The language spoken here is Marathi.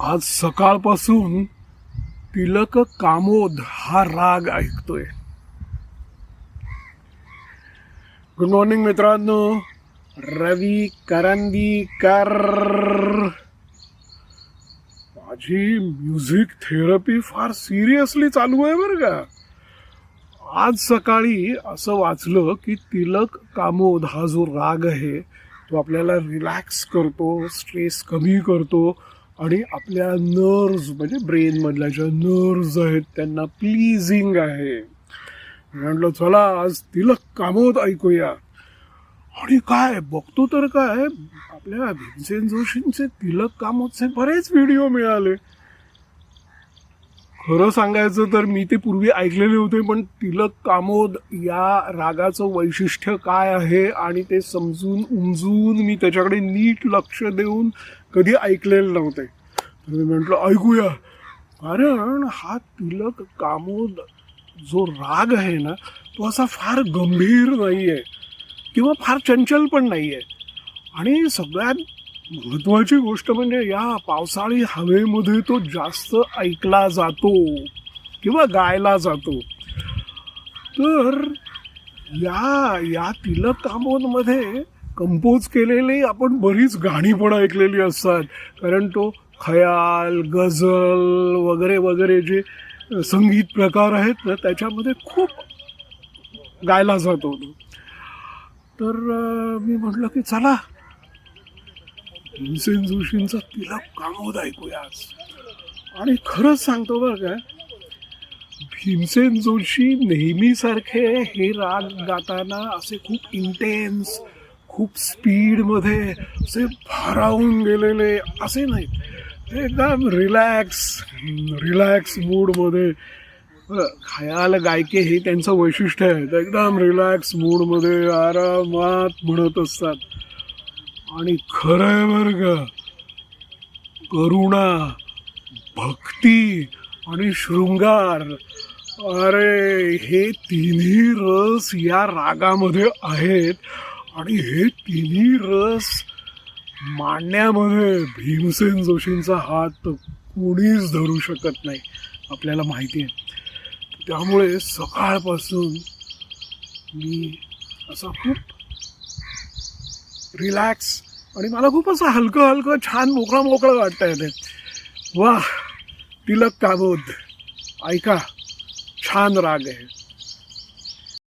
आज सकाळपासून तिलक कामोद हा राग ऐकतोय. गुड मॉर्निंग मित्रांनो. रवी करंदीकर. माझी म्युझिक थेरपी फार सिरियसली चालू आहे बरं का? आज सकाळी असं वाचलं की तिलक कामोद हा जो राग आहे तो आपल्याला रिलॅक्स करतो स्ट्रेस कमी करतो आणि आपल्या नर्व्ज म्हणजे ब्रेनमधल्या ज्या नर्व्ज आहेत त्यांना प्लीजिंग आहे. म्हटलं चला आज तिलक कामोद ऐकूया. आणि काय बघतो तर काय आपल्या भीमसेन जोशींचे तिलक कामोदचे बरेच व्हिडिओ मिळाले. खरं सांगायचं तर मी ते पूर्वी ऐकलेले होते पण तिलक कामोद या रागाचं वैशिष्ट्य काय आहे आणि ते समजून उमजून मी त्याच्याकडे नीट लक्ष देऊन कधी ऐकलेले नव्हते. तर मी म्हटलं ऐकूया. कारण हा तिलक कामोद जो राग आहे ना तो असा फार गंभीर नाही आहे किंवा फार चंचल पण नाही आहे आणि सगळ्यात महत्वाची गोष्ट म्हणजे या पावसाळी हवेमध्ये तो जास्त ऐकला जातो किंवा गायला जातो. तर या या तिलक कामोंमध्ये कंपोज केलेली आपण बरीच गाणी पण ऐकलेली असतात. कारण तो खयाल गझल वगैरे वगैरे जे संगीत प्रकार आहेत ना त्याच्यामध्ये खूप गायला जातो तो. तर मी म्हटलं की चला भीमसेन जोशींचा तिला कामोद ऐकूया आणि खरंच सांगतो बरं का भीमसेन जोशी नेहमीसारखे हे राग गाताना असे खूप इंटेन्स खूप स्पीडमध्ये असे भारावून गेलेले असे नाहीत. ते एकदम रिलॅक्स रिलॅक्स मूडमध्ये खयाल गायके हे त्यांचं वैशिष्ट्य आहे. ते एकदम रिलॅक्स मूडमध्ये आरामात म्हणत असतात. आणि खरं आहे करुणा भक्ती आणि शृंगार. अरे हे तिन्ही रस या रागामध्ये आहेत आणि हे तिन्ही रस मांडण्यामध्ये भीमसेन जोशींचा हात कुणीच कोणीच धरू शकत नाही आपल्याला माहिती आहे. त्यामुळे सकाळपासून मी असा खूप रिलॅक्स आणि मला खूप असं हलकं हलकं छान मोकळं मोकळं वाटतं ते. वा तिलक काबोध ऐका छान राग आहे.